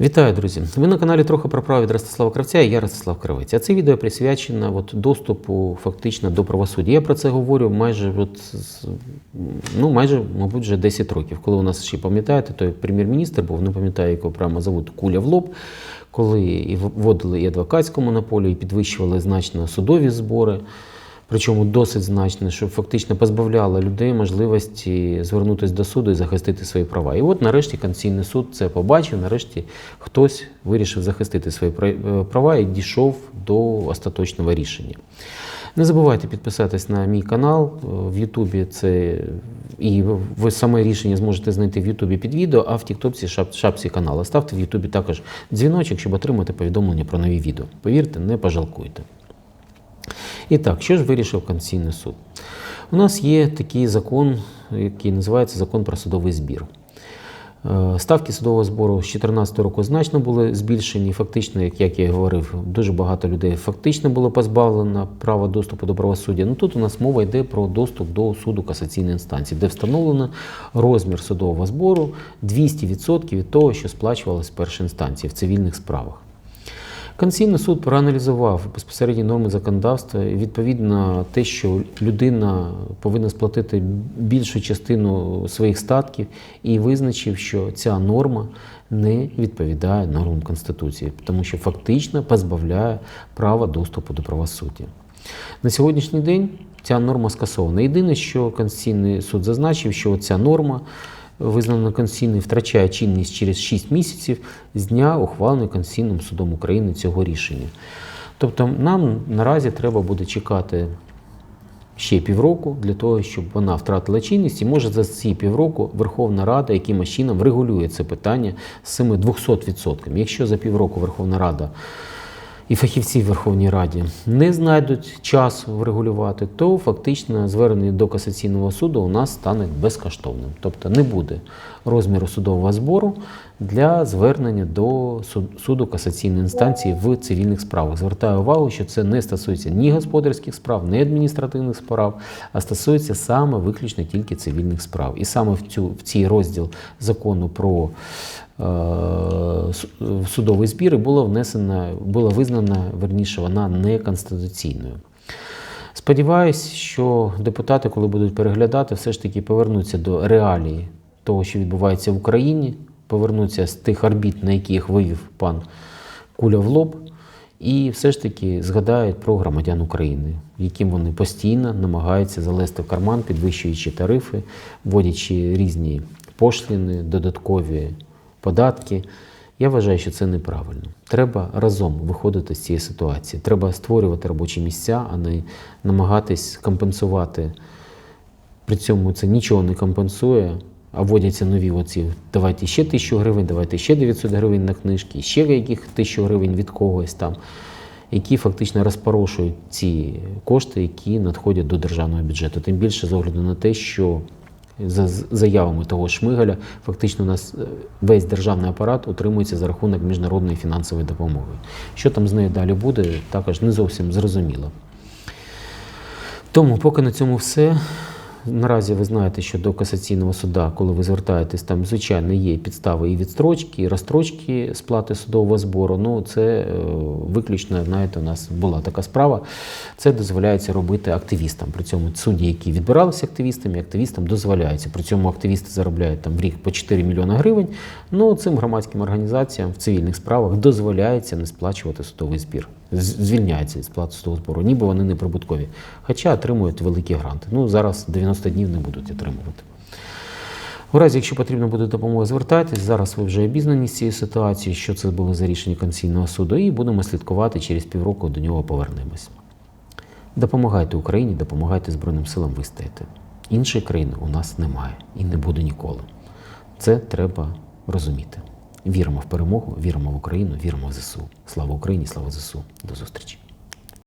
Вітаю, друзі! Ви на каналі трохи про право від Ростислава Кравця і я Ростислав Кравець. А це відео присвячено от, доступу фактично до правосуддя. Я про це говорю майже, от, ну, майже, мабуть, вже 10 років. Коли у нас ще пам'ятаєте, той прем'єр-міністр був, не пам'ятаю, якого прямо зовут Куля в лоб, коли і вводили і адвокатську монополію, і підвищували значно судові збори. Причому досить значно, що фактично позбавляло людей можливості звернутися до суду і захистити свої права. І от нарешті Конституційний суд це побачив. Нарешті хтось вирішив захистити свої е, права і дійшов до остаточного рішення. Не забувайте підписатись на мій канал е, в Ютубі. Це і ви саме рішення зможете знайти в Ютубі під відео, а в Тіктопці шап- шапці каналу. Ставте в Ютубі також дзвіночок, щоб отримати повідомлення про нові відео. Повірте, не пожалкуйте. І так, що ж вирішив Конституційний суд? У нас є такий закон, який називається закон про судовий збір. Е, Ставки судового збору з 2014 року значно були збільшені. Фактично, як, я говорив, дуже багато людей фактично було позбавлено права доступу до правосуддя. Ну тут у нас мова йде про доступ до суду касаційної інстанції, де встановлено розмір судового збору 200% від того, що сплачувалось в першій інстанції в цивільних справах. Конституційний суд проаналізував безпосередні норми законодавства відповідно те, що людина повинна сплатити більшу частину своїх статків, і визначив, що ця норма не відповідає нормам Конституції, тому що фактично позбавляє права доступу до правосуддя. На сьогоднішній день ця норма скасована. Єдине, що Конституційний суд зазначив, що ця норма визнана конституційною, втрачає чинність через 6 місяців з дня ухвалення Конституційним судом України цього рішення. Тобто нам наразі треба буде чекати ще півроку для того, щоб вона втратила чинність, і може за ці півроку Верховна Рада якимось чином регулює це питання з цими 200%. Якщо за півроку Верховна Рада і фахівці в Верховній Раді не знайдуть часу врегулювати, то фактично звернення до касаційного суду у нас стане безкоштовним. Тобто не буде розміру судового збору для звернення до суду касаційної інстанції в цивільних справах. Звертаю увагу, що це не стосується ні господарських справ, ні адміністративних справ, а стосується саме виключно тільки цивільних справ. І саме в цю в цей розділ закону про в судовий збір і було внесено, була визнана, верніше, вона неконституційною. Сподіваюсь, що депутати, коли будуть переглядати, все ж таки повернуться до реалії того, що відбувається в Україні, повернуться з тих орбіт, на яких вивів пан Куля в лоб, і все ж таки згадають про громадян України, яким вони постійно намагаються залезти в карман, підвищуючи тарифи, вводячи різні пошліни, додаткові податки. Я вважаю, що це неправильно. Треба разом виходити з цієї ситуації. Треба створювати робочі місця, а не намагатись компенсувати. При цьому це нічого не компенсує, а вводяться нові оці. Давайте ще тисячу гривень, давайте ще 900 гривень на книжки, ще яких тисячу гривень від когось там, які фактично розпорошують ці кошти, які надходять до державного бюджету. Тим більше з огляду на те, що за заявами того Шмигаля, фактично у нас е, весь державний апарат утримується за рахунок міжнародної фінансової допомоги. Що там з нею далі буде, також не зовсім зрозуміло. Тому поки на цьому все. Наразі ви знаєте, що до касаційного суда, коли ви звертаєтесь, там звичайно є підстави і відстрочки, і розстрочки сплати судового збору. Ну це е, виключно, знаєте, у нас була така справа. Це дозволяється робити активістам. При цьому судді, які відбиралися активістами, активістам дозволяється. При цьому активісти заробляють там в рік по 4 мільйони гривень. Ну цим громадським організаціям в цивільних справах дозволяється не сплачувати судовий збір. З- Звільняється від сплати судового збору, ніби вони не прибуткові. Хоча отримують великі гранти. Ну зараз 90 днів не будуть отримувати. У разі, якщо потрібна буде допомога, звертайтесь. Зараз ви вже обізнані з цією ситуацією, що це було за рішення Конституційного суду, і будемо слідкувати через півроку до нього повернемось. Допомагайте Україні, допомагайте Збройним силам вистояти. Іншої країни у нас немає і не буде ніколи. Це треба розуміти. Віримо в перемогу, віримо в Україну, віримо в ЗСУ. Слава Україні, слава ЗСУ. До зустрічі.